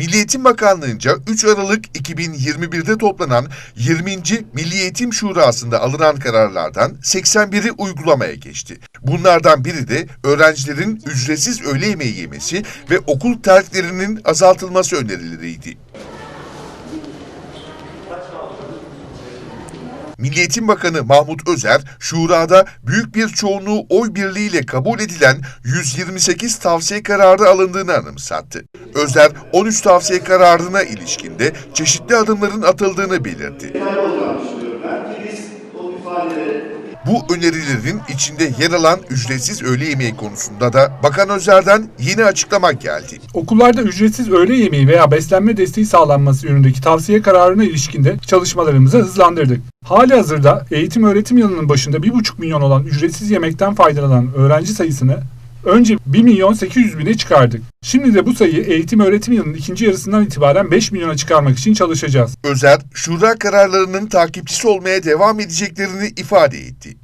Milli Eğitim Bakanlığı'nca 3 Aralık 2021'de toplanan 20. Milli Eğitim Şurası'nda alınan kararlardan 81'i uygulamaya geçti. Bunlardan biri de öğrencilerin ücretsiz öğle yemeği yemesi ve okul terklerinin azaltılması önerileriydi. Milli Eğitim Bakanı Mahmut Özer, Şura'da büyük bir çoğunluğu oy birliğiyle kabul edilen 128 tavsiye kararı alındığını anımsattı. Özer, 13 tavsiye kararına ilişkinde çeşitli adımların atıldığını belirtti. biz o ifadeleri Bu önerilerin içinde yer alan ücretsiz öğle yemeği konusunda da Bakan Özer'den yeni açıklama geldi. Okullarda ücretsiz öğle yemeği veya beslenme desteği sağlanması yönündeki tavsiye kararına ilişkinde çalışmalarımızı hızlandırdık. Hali hazırda eğitim öğretim yılının başında 1,5 milyon olan ücretsiz yemekten faydalanan öğrenci sayısını önce 1 milyon 800 bine çıkardık. Şimdi de bu sayıyı eğitim öğretim yılının ikinci yarısından itibaren 5 milyona çıkarmak için çalışacağız. Özer, Şura kararlarının takipçisi olmaya devam edeceklerini ifade etti.